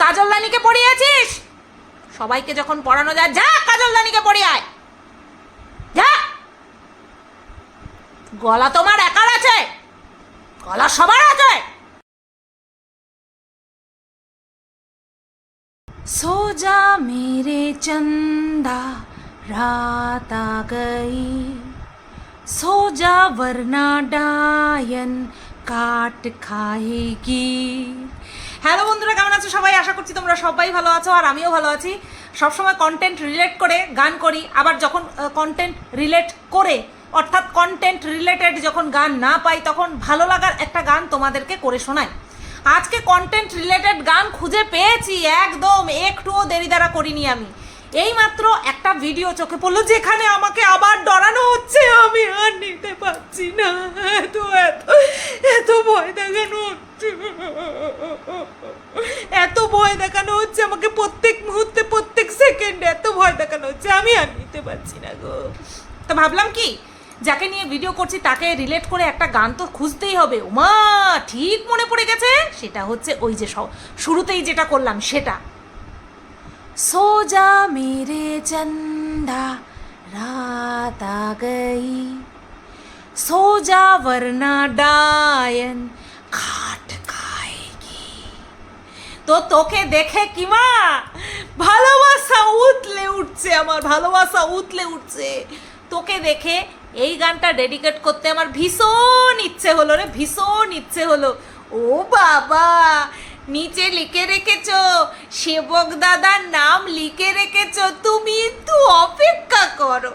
কাজলদানিকে পড়িয়েছিস সবাইকে যখন পড়ানো যায় যা কাজলদানিকে পড়িয়ে আয় যা গলা তোমার একার আছে গলা সবার আছে सो जा मेरे चंदा रात आ गई सो जा वरना डायन কাট খায়েগি হ্যালো বন্ধুরা, কেমন আছো সবাই? আশা করছি তোমরা সবাই ভালো আছো আর আমিও ভালো আছি। সবসময় কন্টেন্ট রিলেট করে গান করি, আবার যখন কন্টেন্ট রিলেট করে, অর্থাৎ কন্টেন্ট রিলেটেড যখন গান না পাই, তখন ভালো লাগার একটা গান তোমাদেরকে করে শোনাই। আজকে কন্টেন্ট রিলেটেড গান খুঁজে পেয়েছি, একদম একটুও দেরি দ্বারা করিনি আমি। এইমাত্র একটা ভিডিও চোখে পড়ল, যেখানে আমাকে আবার ডরানো হচ্ছে, আমি আর নিতে পারছি না। এত এত এত ভয় দেখানো এত ভয় দেখানো হচ্ছে আমাকে প্রত্যেক মুহূর্তে প্রত্যেক সেকেন্ডে এত ভয় দেখানো হচ্ছে আমি আর নিতে পারছি না গো তো ভাবলাম কি যাকে নিয়ে ভিডিও করছি তাকে রিলেট করে একটা গান তো খুঁজতেই হবে উমা ঠিক মনে পড়ে গেছে সেটা হচ্ছে ওই যে সব শুরুতেই যেটা করলাম সেটা সোজা মেরে চন্দা রাত আ গই সোজা वरना ডায়ন তো তোকে দেখে কি মা? ভালোবাসা উতলে উঠছে আমার, ভালোবাসা উতলে উঠছে। তোকে দেখে এই গানটা ডেডিকেট করতে আমার ভীষণ ইচ্ছে হলো রে, ভীষণ ইচ্ছে হলো। ও বাবা, নিচে লিখে রেখেছ, সেবক দাদার নাম লিখে রেখেছ, তুমি একটু অপেক্ষা করো।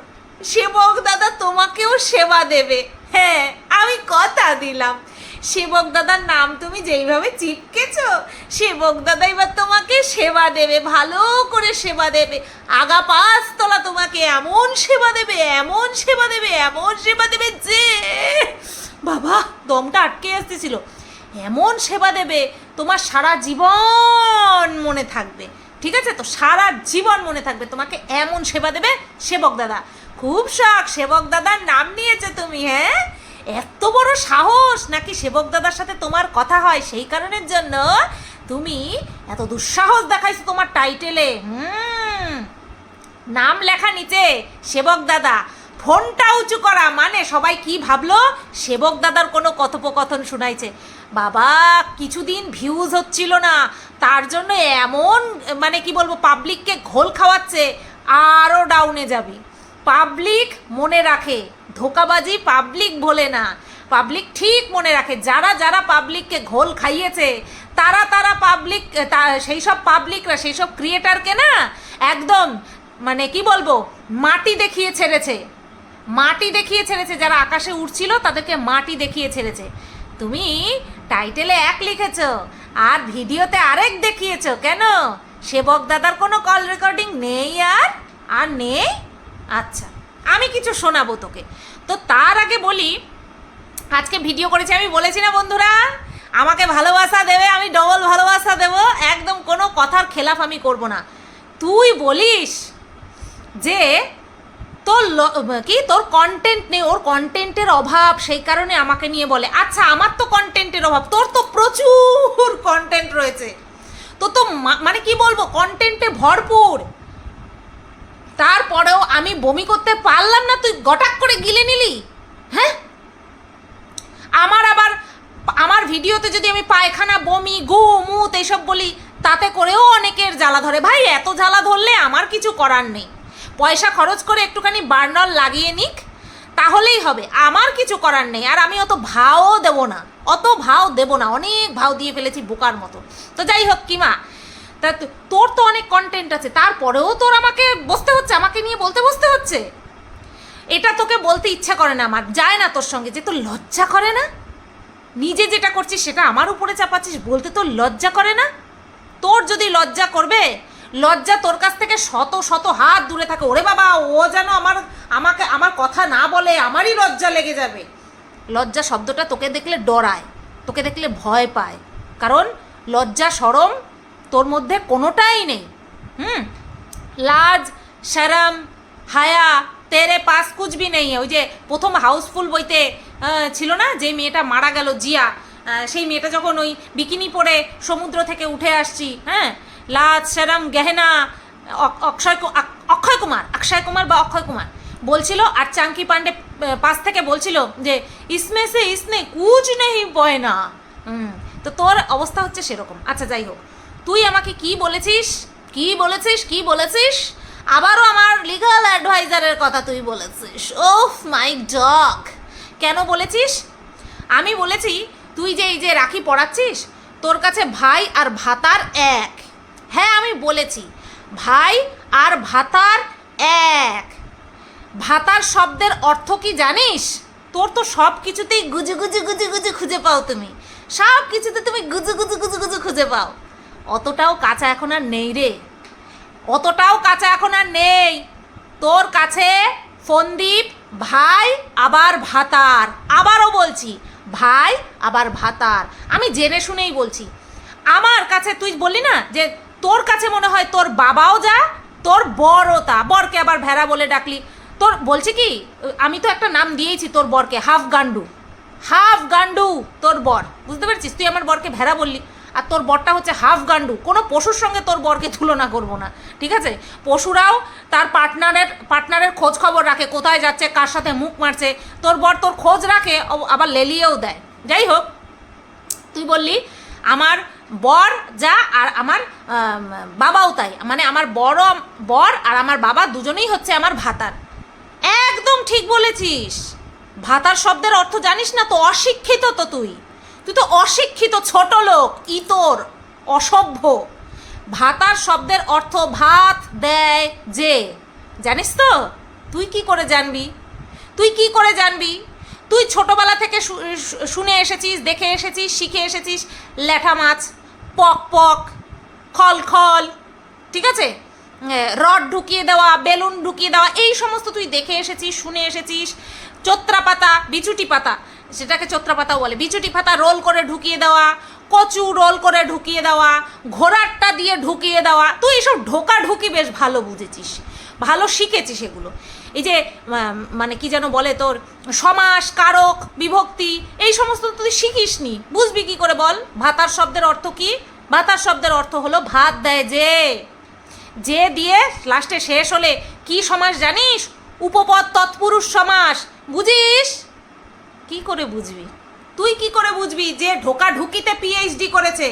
সেবক দাদা তোমাকেও সেবা দেবে। হ্যাঁ আমি কথা দিলাম। সেবক দাদার নাম তুমি যেইভাবে চিপকেছো, সেবক দাদা এবার তোমাকে সেবা দেবে, ভালো করে সেবা দেবে। আগা পাঁচ পাঁচতলা তোমাকে এমন সেবা দেবে, এমন সেবা দেবে, এমন সেবা দেবে যে, বাবা, দমটা আটকে আসতেছিল। এমন সেবা দেবে, তোমার সারা জীবন মনে থাকবে। ঠিক আছে? তো সারা জীবন মনে থাকবে, তোমাকে এমন সেবা দেবে সেবক দাদা। খুব শখ, সেবক দাদার নাম নিয়েছে তুমি হ্যাঁ? এত বড় সাহস নাকি সেবক দাদার সাথে তোমার কথা হয়? সেই কারণের জন্য তুমি এত দুঃসাহস দেখাইছো তোমার টাইটেলে। হুম। নাম লেখা নিচে, সেবক দাদা। ফোনটা উঁচু করা মানে সবাই কি ভাবলো? সেবক দাদার কোনো কথোপকথন শুনাইছে। বাবা, কিছুদিন ভিউজ হচ্ছিল না। তার জন্য এমন মানে কি বলব পাবলিককে ঘোল খাওয়াচ্ছে আরও ডাউনে যাবি। পাবলিক মনে রাখে, ধোকাবাজি পাবলিক ভোলে না। পাবলিক ঠিক মনে রাখে, যারা যারা পাবলিককে ঘোল খাইয়েছে, তারা তারা পাবলিক সেই সব পাবলিকরা, সেই সব ক্রিয়েটারকে না, একদম মানে কি বলব, মাটি দেখিয়ে ছেড়েছে। মাটি দেখিয়ে ছেড়েছে, যারা আকাশে উঠছিল তাদেরকে মাটি দেখিয়ে ছেড়েছে। তুমি টাইটেলে এক লিখেছ, আর ভিডিওতে আরেক দেখিয়েছ, কেন? সেবক দাদার কোনো কল রেকর্ডিং নেই আর? আর নেই? আচ্ছা আমি কিছু শোনাবো তোকে। তো তার আগে বলি, আজকে ভিডিও করেছি আমি, বলেছি না বন্ধুরা? আমাকে ভালোবাসা দেবে, আমি ডবল ভালোবাসা দেব, একদম কোনো কথার খেলাফ আমি করব না। তুই বলিস যে তোর কি, তোর কন্টেন্ট নেই, ওর কন্টেন্টের অভাব, সেই কারণে আমাকে নিয়ে বলে। আচ্ছা আমার তো কন্টেন্টের অভাব, তোর তো প্রচুর কন্টেন্ট রয়েছে। তো তো মানে কি বলব কন্টেন্টে ভরপুর। তারপরেও আমি বমি করতে পারলাম না, তুই গটাক করে গিলে নিলি? হ্যাঁ? আমার আবার, আমার ভিডিওতে যদি আমি পায়খানা, বমি, গু, মুত এইসব বলি, তাতে করেও অনেকের জ্বালা ধরে। ভাই, এত জ্বালা ধরলে আমার কিছু করার নেই। পয়সা খরচ করে একটুখানি বার্নার লাগিয়ে নিক, তাহলেই হবে। আমার কিছু করার নেই, আর আমি অত ভাও দেব না। অত ভাও দেব না, অনেক ভাও দিয়ে ফেলেছি বোকার মতো। তো যাই হোক, কিমা তা তোর তো অনেক কন্টেন্ট আছে, তারপরেও তোর আমাকে বসতে হচ্ছে, আমাকে নিয়ে বলতে বসতে হচ্ছে। এটা তোকে বলতে ইচ্ছা করে না, আমার যায় না তোর সঙ্গে, যে তোর লজ্জা করে না? নিজে যেটা করছিস, সেটা আমার উপরে চাপাচ্ছিস, বলতে তোর লজ্জা করে না? তোর যদি লজ্জা করবে, লজ্জা তোর কাছ থেকে শত শত হাত দূরে থাকে। ওরে বাবা, ও যেন আমার আমাকে আমার কথা না বলে, আমারই লজ্জা লেগে যাবে। লজ্জা শব্দটা তোকে দেখলে ডরায়, তোকে দেখলে ভয় পায়। কারণ লজ্জা সরম তোর মধ্যে কোনোটাই নেই। হুম? লাজ, শরম, হায়া, তেরে পাস ভি নেই। ওই যে প্রথম হাউসফুল বইতে ছিল না, যে মেয়েটা মারা গেল, জিয়া। সেই মেয়েটা যখন ওই বিকিনি পরে সমুদ্র থেকে উঠে আসছি হ্যাঁ? লাজ সেরম গেহেনা অক্ষয় অক্ষয় কুমার অক্ষয় কুমার বা অক্ষয় কুমার। বলছিল, আর চাঙ্কি পান্ডে পাশ থেকে বলছিল যে, ইসমে সে ইসনে কুচ নেই বয় না তো তোর অবস্থা হচ্ছে সেরকম। আচ্ছা যাই হোক। তুই আমাকে কি বলেছিস? কি বলেছিস? কি বলেছিস? আবারও আমার লিগাল অ্যাডভাইজারের কথা তুই বলেছিস। ওফ মাই ডগ কেন বলেছিস? আমি বলেছি, তুই যে এই যে রাখি পড়াচ্ছিস তোর কাছে ভাই আর ভাতার এক। হ্যাঁ আমি বলেছি, ভাই আর ভাতার এক। ভাতার শব্দের অর্থ কি জানিস? তোর তো সব কিছুতেই গুজু গুজু গুজু গুজু খুঁজে পাও তুমি। সব কিছুতে তুমি গুজু গুজু গুজু গুজু খুঁজে পাও। অতটাও কাঁচা এখন আর নেই রে। অতটাও কাঁচা এখন আর নেই। তোর কাছে ফন্দীপ ভাই, আবার ভাতার। আবারও বলছি, ভাই, আবার ভাতার। আমি জেনে শুনেই বলছি। আমার কাছে, তুই বললি না যে তোর কাছে মনে হয় তোর বাবাও যা, তোর বরও তা। বরকে আবার ভেড়া বলে ডাকলি। তোর, বলছি কি, আমি তো একটা নাম দিয়েছি তোর বরকে হাফ গান্ডু হাফ গান্ডু তোর বর। বুঝতে পারছিস? তুই আমার বরকে ভেড়া বললি। আর তোর বরটা হচ্ছে হাফ গান্ডু। কোনো পশুর সঙ্গে তোর বরকে তুলনা করব না, ঠিক আছে? পশুরাও তার পার্টনারের পার্টনারের খোঁজ খবর রাখে, কোথায় যাচ্ছে, কার সাথে মুখ মারছে। তোর বর তোর খোঁজ রাখে আবার লেলিয়েও দেয়। যাই হোক, তুই বললি, আমার বর যা আর আমার বাবাও তাই। মানে আমার বড়, বর আর আমার বাবা দুজনেই হচ্ছে আমার ভাতার। একদম ঠিক বলেছিস। ভাতার শব্দের অর্থ জানিস না তো, অশিক্ষিত তো তুই। তুই তো অশিক্ষিত ছোট লোক, ইতর, অসভ্য। ভাতার শব্দের অর্থ ভাত, দেয়, যে। জানিস তো? তুই কি করে জানবি? তুই কি করে জানবি? তুই ছোটবেলা থেকে শুনে এসেছিস, দেখে এসেছিস, শিখে এসেছিস ল্যাঠা মাছ, পক পক, খল খল, ঠিক আছে? রড ঢুকিয়ে দেওয়া, বেলুন ঢুকিয়ে দেওয়া, এই সমস্ত তুই দেখে এসেছিস, শুনে এসেছিস চোত্রা পাতা, বিচুটি পাতা। সেটাকে চোত্রা পাতাও বলে। বিচুটি পাতা রোল করে ঢুকিয়ে দেওয়া, কচু রোল করে ঢুকিয়ে দেওয়া, ঘোড়ারটা দিয়ে ঢুকিয়ে দেওয়া। তুই এইসব ঢোকা ঢুকি বেশ ভালো বুঝেছিস, ভালো শিখেছিস এগুলো। এই যে মানে কি যেন বলে তোর, সমাস, কারক, বিভক্তি, এই সমস্ত তুই শিখিস নি বুঝবি কি করে বল? ভাতার শব্দের অর্থ কি? ভাতার শব্দের অর্থ হলো ভাত দেয় যে। যে দিয়ে লাস্টে শেষ হলে কি সমাস জানিস? উপপদ তৎপুরুষ সমাস। বুঝিস? কি করে বুঝবি? তুই কি করে বুঝবি যে ঢোকা ঢুকিতে পিএইচডি করেছে?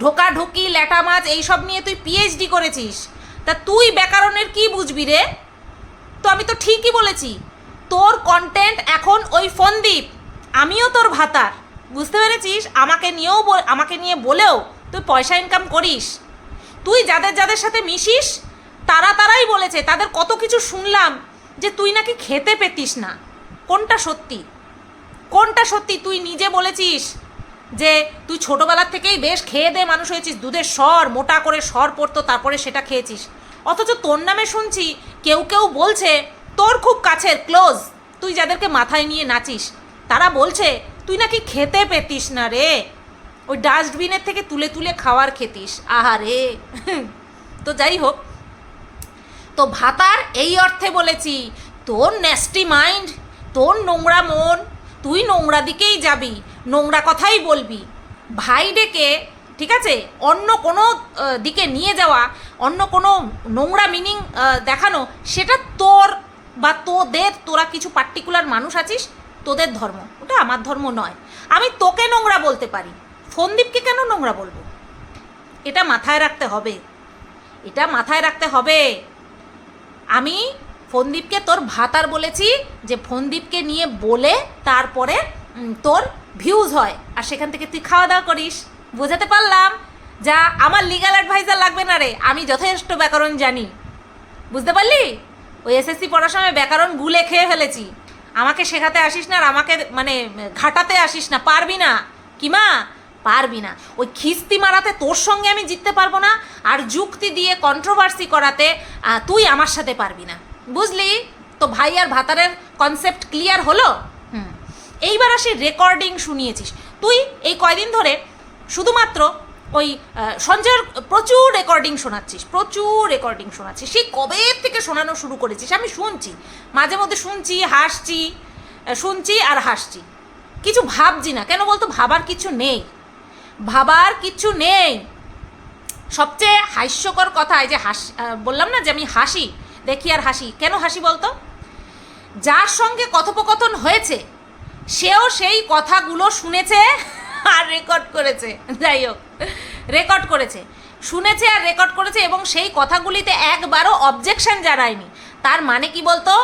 ঢোকা ঢুকি ল্যাটা মাছ এইসব নিয়ে তুই পিএইচডি করেছিস। তা তুই ব্যাকরণের কি বুঝবি রে? তো আমি তো ঠিকই বলেছি, তোর কন্টেন্ট এখন ওই ফন্দীপ, আমিও তোর ভাতার। বুঝতে পেরেছিস? আমাকে নিয়েও আমাকে নিয়ে বলেও তুই পয়সা ইনকাম করিস। তুই যাদের যাদের সাথে মিশিস, তারা তারাই বলেছে, তাদের কত কিছু শুনলাম যে তুই নাকি খেতে পেতিস না। কোনটা সত্যি? কোনটা সত্যি? তুই নিজে বলেছিস যে তুই ছোটবেলার থেকেই বেশ খেয়ে দে মানুষ হয়েছিস, দুধের স্বর, মোটা করে স্বর পড়তো, তারপরে সেটা খেয়েছিস। অথচ তোর নামে শুনছি, কেউ কেউ বলছে, তোর খুব কাছের, ক্লোজ, তুই যাদেরকে মাথায় নিয়ে নাচিস, তারা বলছে, তুই নাকি খেতে পেতিস না রে। ওই ডাস্টবিনের থেকে তুলে তুলে খাওয়ার খেতিস। আহারে তো যাই হোক, তো ভাতার এই অর্থে বলেছি, তোর ন্যাস্টি মাইন্ড তোর নোংরা মন, তুই নোংরা দিকেই যাবি, নোংরা কথাই বলবি। ভাই ডেকে, ঠিক আছে, অন্য কোনো দিকে নিয়ে যাওয়া, অন্য কোনো নোংরা মিনিং দেখানো, সেটা তোর বা তোদের, তোরা কিছু পার্টিকুলার মানুষ আছিস, তোদের ধর্ম। ওটা আমার ধর্ম নয়। আমি তোকে নোংরা বলতে পারি। ফোনদীপকে কেন নোংরা বলব? এটা মাথায় রাখতে হবে। এটা মাথায় রাখতে হবে। আমি ফন্দীপকে তোর ভাতার বলেছি যে ফন্দীপকে নিয়ে বলে তারপরে তোর ভিউজ হয়। আর সেখান থেকে তুই খাওয়া দাওয়া করিস। বোঝাতে পারলাম? যা আমার লিগাল অ্যাডভাইজার লাগবে না রে। আমি যথেষ্ট ব্যাকরণ জানি। বুঝতে পারলি? ওই এসএসসি পড়ার সময় ব্যাকরণ গুলে খেয়ে ফেলেছি। আমাকে শেখাতে আসিস না আর আমাকে মানে ঘাটাতে আসিস না। পারবি না। কি মা? পারবি না। ওই খিস্তি মারাতে তোর সঙ্গে আমি জিততে পারব না। আর যুক্তি দিয়ে কন্ট্রোভার্সি করাতে তুই আমার সাথে পারবি না। বুঝলি? তো ভাই আর ভাতারের কনসেপ্ট ক্লিয়ার হলো? হুম। এইবার আসি রেকর্ডিং শুনিয়েছিস। তুই এই কয়দিন ধরে শুধুমাত্র ওই সঞ্জয়ের প্রচুর রেকর্ডিং শোনাচ্ছিস প্রচুর রেকর্ডিং শোনাচ্ছিস। সেই কবে থেকে শোনানো শুরু করেছিস? আমি শুনছি। মাঝে মধ্যে শুনছি হাসছি শুনছি আর হাসছি। কিছু ভাবছি না। কেন বলতো? ভাবার কিছু নেই। ভাবার কিছু নেই। সবচেয়ে হাস্যকর কথা এই যে হাস বললাম না যে আমি হাসি দেখি আর হাসি। কেন হাসি বলতো? যার সঙ্গে কথোপকথন হয়েছে, সেও সেই কথাগুলো শুনেছে আর রেকর্ড করেছে। যাই হোক রেকর্ড করেছে। শুনেছে আর রেকর্ড করেছে এবং সেই কথাগুলিতে একবারও অবজেকশন জানায়নি। তার মানে কি বলতো?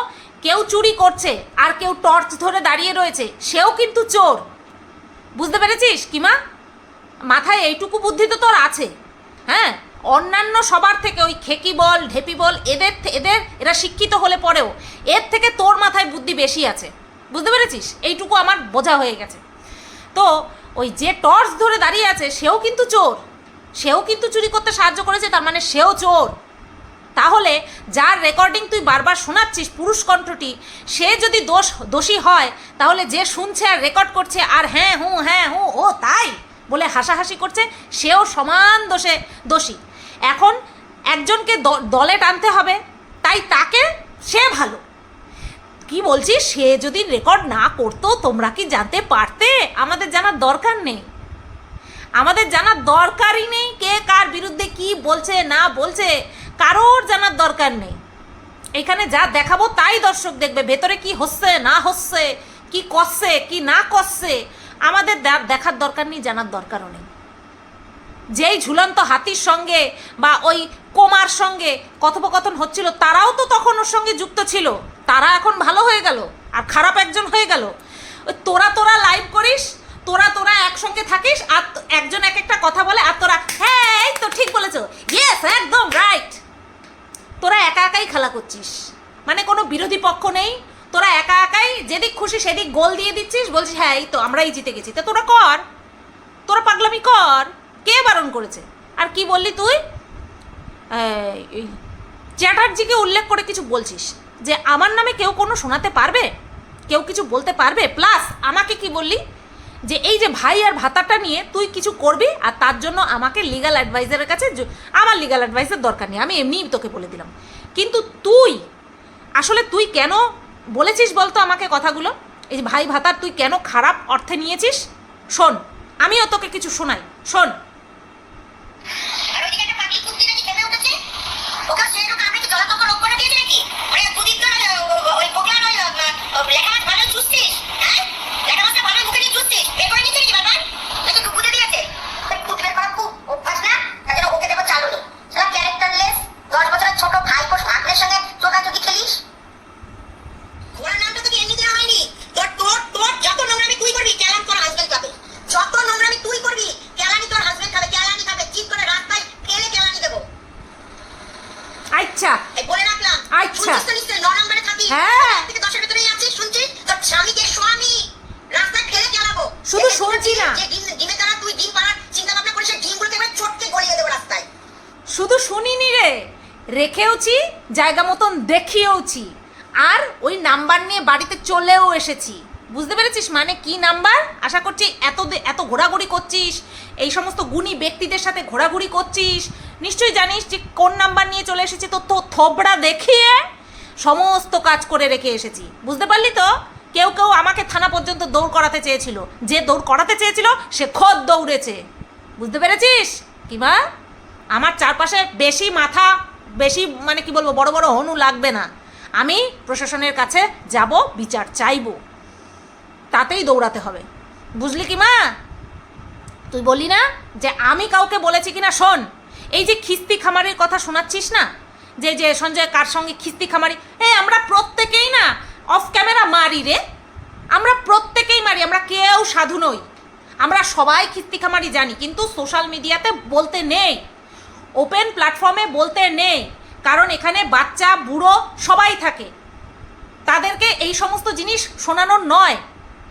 কেউ চুরি করছে আর কেউ টর্চ ধরে দাঁড়িয়ে রয়েছে, সেও কিন্তু চোর। বুঝতে পেরেছিস কিমা? মাথায় এইটুকু বুদ্ধি তো তোর আছে। হ্যাঁ? অন্যান্য সবার থেকে ওই খেকি বল, ঢেপি বল, এদের এদের, এরা শিক্ষিত হলে পরেও এর থেকে তোর মাথায় বুদ্ধি বেশি আছে। বুঝতে পেরেছিস? এইটুকু আমার বোঝা হয়ে গেছে। তো ওই যে টর্চ ধরে দাঁড়িয়ে আছে, সেও কিন্তু চোর। সেও কিন্তু চুরি করতে সাহায্য করেছে, তার মানে সেও চোর। তাহলে যার রেকর্ডিং তুই বারবার শোনাচ্ছিস পুরুষ কণ্ঠটি, সে যদি দোষ, দোষী হয়, তাহলে যে শুনছে আর রেকর্ড করছে, আর হ্যাঁ হুঁ হ্যাঁ হুঁ, ও তাই বলে হাসাহাসি করছে, সেও সমান দোষে, দোষী। এখন একজনকে দলে টানতে হবে, তাই তাকে সে ভালো। কি বলছি, সে যদি রেকর্ড না করতো, তোমরা কি জানতে পারতে? আমাদের জানার দরকার নেই। আমাদের জানার দরকারই নেই কে কার বিরুদ্ধে কি বলছে, না বলছে, কারোর জানার দরকার নেই। এখানে যা দেখাবো তাই দর্শক দেখবে, ভেতরে কি হচ্ছে, না হচ্ছে, কি করছে, কি না করছে। আমাদের দেখার দরকার নেই, জানার দরকারও নেই। যেই ঝুলন্ত হাতির সঙ্গে বা ওই কোমার সঙ্গে কথোপকথন হচ্ছিল, তারাও তো তখন ওর সঙ্গে যুক্ত ছিল। তারা এখন ভালো হয়ে গেল আর খারাপ একজন হয়ে গেল। তোরা তোরা লাইভ করিস, তোরা তোরা একসঙ্গে থাকিস আর একজন এক একটা কথা বলে আর তোরা হ্যাঁ তো ঠিক বলেছ। ইয়েস একদম রাইট তোরা একা একাই খেলা করছিস। মানে কোনো বিরোধী পক্ষ নেই। তোরা একা একাই যেদিক খুশি সেদিক গোল দিয়ে দিচ্ছিস, বলছিস হ্যাঁ এই তো আমরাই জিতে গেছি। তা তোরা কর। তোরা পাগলামি কর। কে বারণ করেছে? আর কি বললি তুই? চ্যাটার্জিকে উল্লেখ করে কিছু বলছিস যে আমার নামে কেউ কোনো শোনাতে পারবে? কেউ কিছু বলতে পারবে? প্লাস আমাকে কি বললি? যে এই যে ভাই আর ভাতাটা নিয়ে তুই কিছু করবি আর তার জন্য আমাকে লিগাল অ্যাডভাইজারের কাছে আমার লিগাল অ্যাডভাইসের দরকার নেই, আমি এমনিই তোকে বলে দিলাম। কিন্তু তুই, আসলে তুই কেন বলেছিস বলতো আমাকে কথাগুলো? এই যে ভাই ভাতার তুই কেন খারাপ অর্থে নিয়েছিস? শোন, আমিও তোকে কিছু শোনাই, শোন। আচ্ছা। বলে রাখলাম। আচ্ছা। হ্যাঁ। এক থেকে দশের ভেতরেই আছিস শুনছিস তোর স্বামীকে স্বামী রাস্তায় ফেলে গেলাবো শুধু শুনছি না। ডিমে তারা তুই ডিম পাড়ার চিন্তা ভাবনা করিস সেই ডিমগুলোকে একবার চটকে গলিয়ে দেবো রাস্তায়। শুধু শুনিনি রে। রেখেওছি জায়গা মতন দেখিয়েওছি। আর ওই নাম্বার নিয়ে বাড়িতে চলেও এসেছি। বুঝতে পেরেছিস মানে কি নাম্বার? আশা করছি এত এত ঘোরাঘুরি করছিস এই সমস্ত গুণী ব্যক্তিদের সাথে ঘোরাঘুরি করছিস। নিশ্চয়ই জানিস যে কোন নাম্বার নিয়ে চলে এসেছি তো তো থবড়া দেখিয়ে সমস্ত কাজ করে রেখে এসেছি। বুঝতে পারলি তো? কেউ কেউ আমাকে থানা পর্যন্ত দৌড় করাতে চেয়েছিল। যে দৌড় করাতে চেয়েছিল, সে খোদ দৌড়েছে। বুঝতে পেরেছিস? কিমা আমার চারপাশে বেশি মাথা, বেশি মানে কি বলব, বড় বড় হনু লাগবে না। আমি প্রশাসনের কাছে যাব, বিচার চাইব। তাতেই দৌড়াতে হবে। বুঝলি কি মা? তুই বলি না যে আমি কাউকে বলেছি কিনা? শোন, এই যে খিস্তি খামারির কথা শোনাচ্ছিস না? যে যে, সঞ্জয়, কার সঙ্গে খিস্তি খামারি? এই, আমরা প্রত্যেকেই না অফ ক্যামেরা মারি রে। আমরা প্রত্যেকেই মারি, আমরা কেউ সাধু নই। আমরা সবাই খিস্তি খামারি জানি, কিন্তু সোশ্যাল মিডিয়াতে বলতে নেই। ওপেন প্ল্যাটফর্মে বলতে নেই, কারণ এখানে বাচ্চা, বুড়ো সবাই থাকে। তাদেরকে এই সমস্ত জিনিস শোনানোর নয়।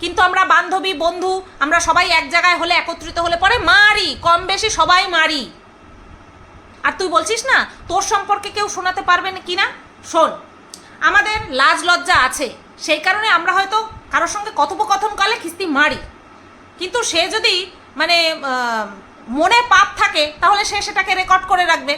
কিন্তু আমরা বান্ধবী, বন্ধু, আমরা সবাই এক জায়গায় হলে, একত্রিত হলে পরে মারি কম বেশি সবাই মারি। আর তুই বলছিস না, তোর সম্পর্কে কেউ শোনাতে পারবে কি না শোন আমাদের লাজ লজ্জা আছে। সেই কারণে আমরা হয়তো কারোর সঙ্গে কথোপকথন করলে খিস্তি মারি। কিন্তু সে যদি মানে মনে পাপ থাকে, তাহলে সে সেটাকে রেকর্ড করে রাখবে।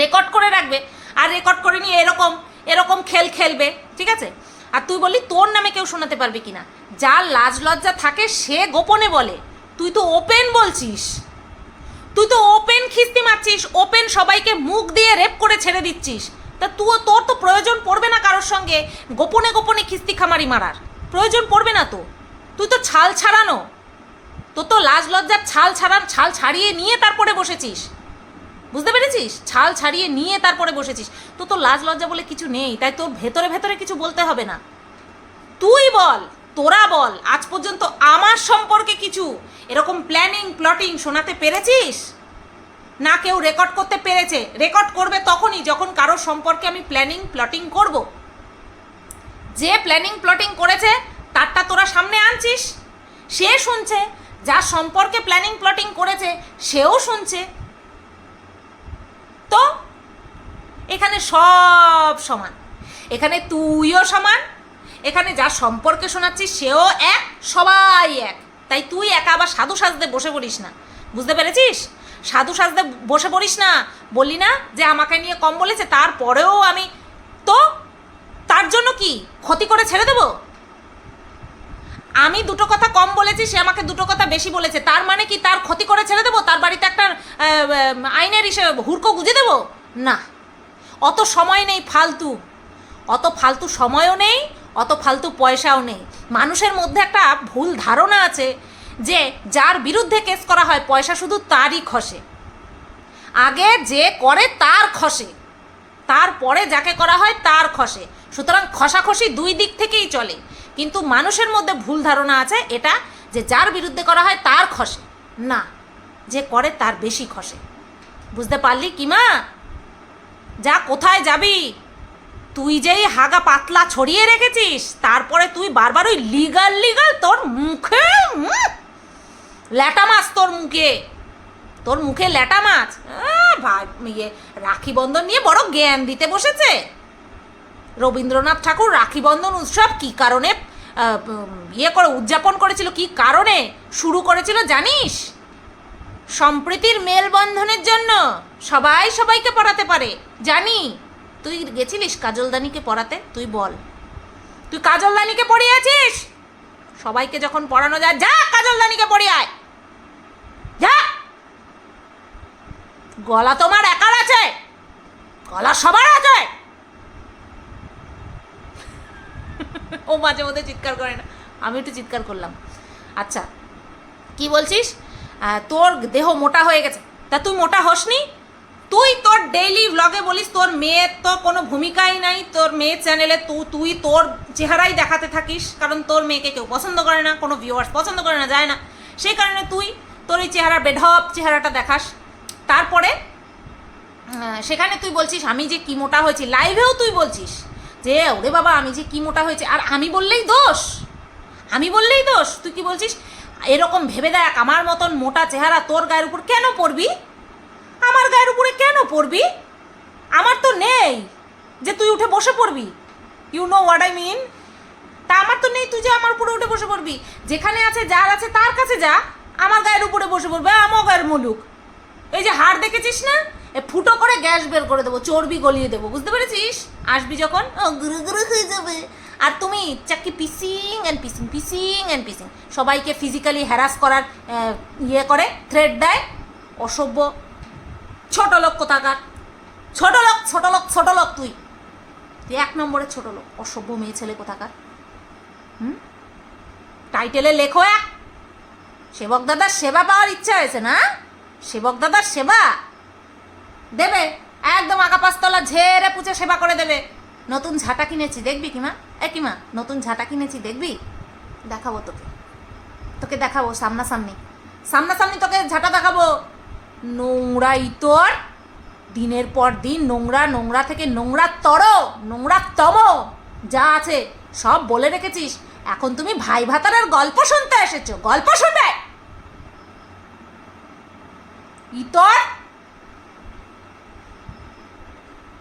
রেকর্ড করে রাখবে। আর রেকর্ড করে নিয়ে এরকম এরকম খেল খেলবে, ঠিক আছে? আর তুই বললি তোর নামে কেউ শোনাতে পারবে কিনা? যার লাজ লজ্জা থাকে, সে গোপনে বলে, তুই তো ওপেন বলছিস। তুই তো ওপেন খিস্তি মারছিস, ওপেন সবাইকে মুখ দিয়ে রেপ করে ছেড়ে দিচ্ছিস। তা তুও তোর তো প্রয়োজন পড়বে না কারোর সঙ্গে। গোপনে গোপনে খিস্তি খামারি মারার। প্রয়োজন পড়বে না তো। তুই তো ছাল ছাড়ানো। তোর তো লাজ লজ্জার ছাল ছাড়ান, ছাল ছাড়িয়ে নিয়ে তারপরে বসেছিস। বুঝতে পেরেছিস? ছাল ছাড়িয়ে নিয়ে তারপরে বসেছিস। তো তো লাজ লজ্জা বলে কিছু নেই, তাই তোর ভেতরে ভেতরে কিছু বলতে হবে না। তুই বল, তোরা বল, আজ পর্যন্ত আমার সম্পর্কে কিছু। এরকম প্ল্যানিং প্লটিং শোনাতে পেরেছিস? না কেউ রেকর্ড করতে পেরেছে। রেকর্ড করবে তখনই যখন কারোর সম্পর্কে আমি প্ল্যানিং প্লটিং করব। যে প্ল্যানিং প্লটিং করেছে, তারটা তোরা সামনে আনছিস। সে শুনছে, যার সম্পর্কে প্ল্যানিং প্লটিং করেছে, সেও শুনছে। তো, এখানে সব সমান। এখানে তুইও সমান। এখানে যা সম্পর্কে শোনাচ্ছিস, সেও এক, সবাই এক। তাই তুই একা আবার সাধু সাজতে বসে পড়িস না। বুঝতে পেরেছিস? সাধু সাজতে বসে পড়িস না। বললি না যে আমাকে নিয়ে কম বলেছে, তারপরেও আমি তো তার জন্য কি ক্ষতি করে ছেড়ে দেবো? আমি দুটো কথা কম বলেছি, সে আমাকে দুটো কথা বেশি বলেছে। তার মানে কি তার ক্ষতি করে ছেড়ে দেবো? তার বাড়িতে একটা আইনের হিসেবে হুড়কো গুঁজে দেবো? না। অত সময় নেই ফালতু। অত ফালতু সময়ও নেই, অত ফালতু পয়সাও নেই। মানুষের মধ্যে একটা ভুল ধারণা আছে। যে যার বিরুদ্ধে কেস করা হয় পয়সা শুধু তারই খসে। আগে যে করে তার খসে। তারপরে যাকে করা হয় তার খসে। সুতরাং খসাখসি দুই দিক থেকেই চলে। কিন্তু মানুষের মধ্যে ভুল ধারণা আছে এটা যে যার বিরুদ্ধে করা হয় তার খসে। না যে করে তার বেশি খসে। বুঝতে পারলি কি মা? যা কোথায় যাবি? তুই যেই হাগা পাতলা ছড়িয়ে রেখেছিস তারপরে তুই বারবার ওই লিগাল লিগাল তোর মুখে উম, ল্যাটা মাছ তোর মুখে। তোর মুখে ল্যাটা মাছ? ইয়ে রাখি বন্ধন নিয়ে বড় জ্ঞান দিতে বসেছে। রবীন্দ্রনাথ ঠাকুর রাখি বন্ধন উৎসব কী কারণে ইয়ে করে, উদযাপন করেছিল, কি কারণে শুরু করেছিল জানিস? সম্প্রীতির মেলবন্ধনের জন্য সবাই সবাইকে পড়াতে পারে। জানি, তুই গেছিলিস কাজলদানিকে পড়াতে? তুই বল। তুই কাজলদানিকে পড়িয়েছিস? সবাইকে যখন পড়ানো যায়, যা কাজলদানিকে পড়িয়ে আয় যা গলা তোমার একার আছে? গলা সবার আছে? ও মাঝে মধ্যে চিৎকার করে না। আমি একটু চিৎকার করলাম। আচ্ছা কি বলছিস? তোর দেহ মোটা হয়ে গেছে। তা তুই মোটা হসনি? তুই তোর ডেইলি ব্লগে বলিস, তোর মেয়ের তো কোনো ভূমিকাই নাই। তোর মেয়ের চ্যানেলে তুই তুই তোর চেহারাই দেখাতে থাকিস। কারণ তোর মেয়েকে কেউ পছন্দ করে না, কোনো ভিউয়ার্স পছন্দ করে না, যায় না। সেই কারণে তুই তোর এই চেহারা, বেঢপ চেহারাটা দেখাস। তারপরে সেখানে তুই বলছিস, আমি যে কি মোটা হয়েছি। লাইভেও তুই বলছিস যে, ওরে বাবা, আমি যে কি মোটা হয়েছে। আর আমি বললেই দোষ। আমি বললেই দোষ। তুই কি বলছিস? এরকম ভেবে দেখ, আমার মতন মোটা চেহারা তোর গায়ের উপর কেন পড়বি? আমার গায়ের উপরে কেন পড়বি? আমার তো নেই যে তুই উঠে বসে পড়বি। You know what I mean তা আমার তো নেই তুই যে আমার উপরে উঠে বসে পড়বি। যেখানে আছে, যার আছে, তার কাছে যা। আমার গায়ের উপরে বসে পড়বে আমার গায়ের মুলুক। এই যে হাড় দেখেছিস না? এ ফুটো করে গ্যাস বের করে দেবো, চর্বি গলিয়ে দেবো, বুঝতে পেরেছিস? আসবি যখন? ও, গুরু গুরু হয়ে যাবে। আর তুমি, চাকি পিসিং অ্যান্ড পিসিং পিসিং অ্যান্ড পিসিং। সবাইকে ফিজিক্যালি হ্যারাস করার ইয়ে করে থ্রেড দেয়। অসভ্য, ছোট লোক কোথাকার? ছোট লোক ছোট লোক ছোট লোক তুই। তুই এক নম্বরে ছোট লোক, অসভ্য মেয়ে ছেলে কোথাকার? হুম? টাইটেলে লেখো এক। সেবক দাদার সেবা পাওয়ার ইচ্ছা হয়েছে না? সেবক দাদার সেবা? দেবে। একদম আঁকা পাঁচতলা ঝেড়ে পুচে সেবা করে দেবে। নতুন ঝাঁটা কিনেছি, দেখবি কিমা? এ কিমা, নতুন ঝাঁটা কিনেছি, দেখবি? দেখাবো তোকে। তোকে দেখাবো সামনাসামনি। সামনাসামনি তোকে ঝাঁটা দেখাবো। নোংরা ইতর দিনের পর দিন নোংরা নোংরা থেকে নোংরা তর, নোংরা তম, যা আছে সব বলে রেখেছিস। এখন তুমি ভাই ভাতারের গল্প শুনতে এসেছ। গল্প শুনবে? ইতর?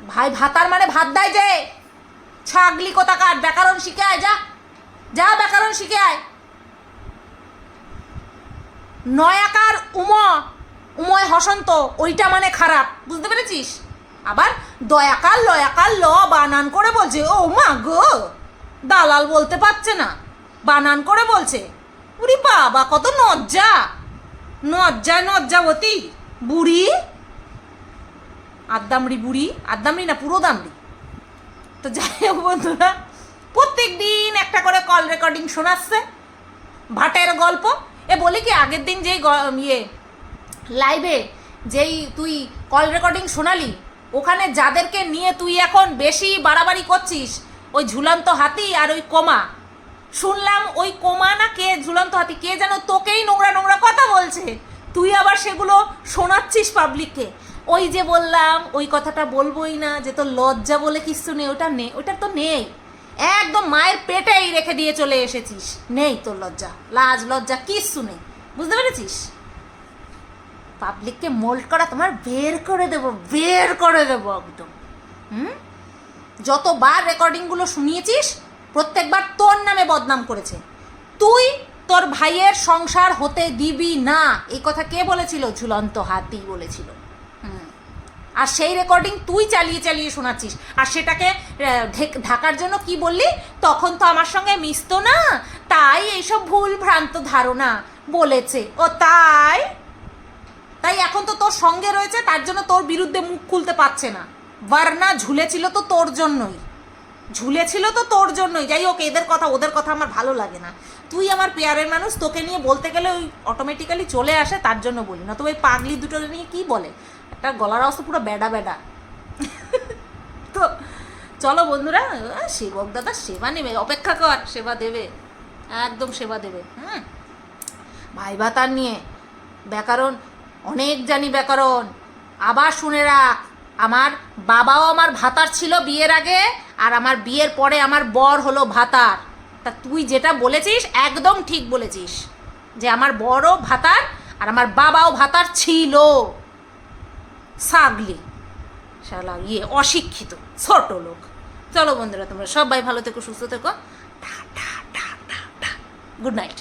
ভাই, ভাতার মানে ভাত দেয় যে। ছাগলি কোথাকার? ব্যাকরণ শিখে আয় যা। যা ব্যাকরণ শিখে আয় নয়াকার উম, উময় হসন্ত, ওইটা মানে খারাপ। বুঝতে পেরেছিস? আবার দয়াকার, লয়াকার, ল, বানান করে বলছে, ও মা গো। দালাল বলতে পারছে না। বানান করে বলছে, উরি বাবা, কত নজ্জা। নজ্জা নজ্জাবতী। বুড়ি? আদ্দামড়ি বুড়ি? আদ্দামড়ি না পুরো দামড়ি তো যাই হোক বন্ধুরা প্রত্যেক দিন একটা করে কল রেকর্ডিং শোনাচ্ছে ভাটের গল্প। এ বলি কি, আগের দিন যেই ইয়ে লাইভে যেই তুই কল রেকর্ডিং শোনালি, ওখানে যাদেরকে নিয়ে তুই এখন বেশি বাড়াবাড়ি করছিস, ওই ঝুলন্ত হাতি আর ওই কোমা। শুনলাম ওই কোমা না কে? ঝুলন্ত হাতি, কে যেন তোকেই নোংরা নোংরা কথা বলছে। তুই আবার সেগুলো শোনাচ্ছিস পাবলিককে ওই যে বললাম, ওই কথাটা বলবোই না যে তোর লজ্জা বলে কিছু নেই, ওটা নেই, ওটা তো নেই। একদম মায়ের পেটেই রেখে দিয়ে চলে এসেছিস। নেই তোর লজ্জা, লাজ, লজ্জা কিচ্ছু নেই। বুঝতে পেরেছিস? পাবলিককে মোল্ড করা তোমার বের করে দেবো, বের করে দেবো একদম। হুম? যতবার রেকর্ডিংগুলো শুনিয়েছিস, প্রত্যেকবার তোর নামে বদনাম করেছে। তুই তোর ভাইয়ের সংসার হতে দিবি না। এই কথা কে বলেছিল? ঝুলন্ত হাতি বলেছিল। আর সেই রেকর্ডিং তুই চালিয়ে চালিয়ে শোনাচ্ছিস। আর সেটাকে ঢেক- ঢাকার জন্য কি বললি? তখন তো আমার সঙ্গে মিশতো না। তাই এইসব ভুল ভ্রান্ত ধারণা বলেছে। ও তাই? তাই এখন তো তোর সঙ্গে রয়েছে, তার জন্য তোর বিরুদ্ধে মুখ খুলতে পারছে না। ভার্না ঝুলেছিল তো তোর জন্যই। ঝুলেছিল তো তোর জন্যই। যাই হোক, এদের কথা, ওদের কথা আমার ভালো লাগে না। তুই আমার পেয়ারের মানুষ, তোকে নিয়ে বলতে গেলে ওই অটোমেটিক্যালি চলে আসে, তার জন্য বলি। না তো ওই পাগলি দুটো নিয়ে কি বলে? একটা গলার অবস্থা পুরো বেডা বেডা তো চলো বন্ধুরা সেবক দাদা সেবা নেবে, অপেক্ষা কর, সেবা দেবে, একদম সেবা দেবে, হুম? ভাই ভাতার নিয়ে ব্যাকরণ, অনেক জানি ব্যাকরণ। আবার শুনে রাখ, আমার বাবাও আমার ভাতার ছিল বিয়ের আগে, আর আমার বিয়ের পরে আমার বর হলো ভাতার। তা তুই যেটা বলেছিস একদম ঠিক বলেছিস যে আমার বড় ভাতার আর আমার বাবাও ভাতার ছিল। সাগলি। শালা ইয়ে অশিক্ষিত, ছোট লোক। চলো বন্ধুরা, তোমরা সবাই ভালো থেকো, সুস্থ থেকো। Good night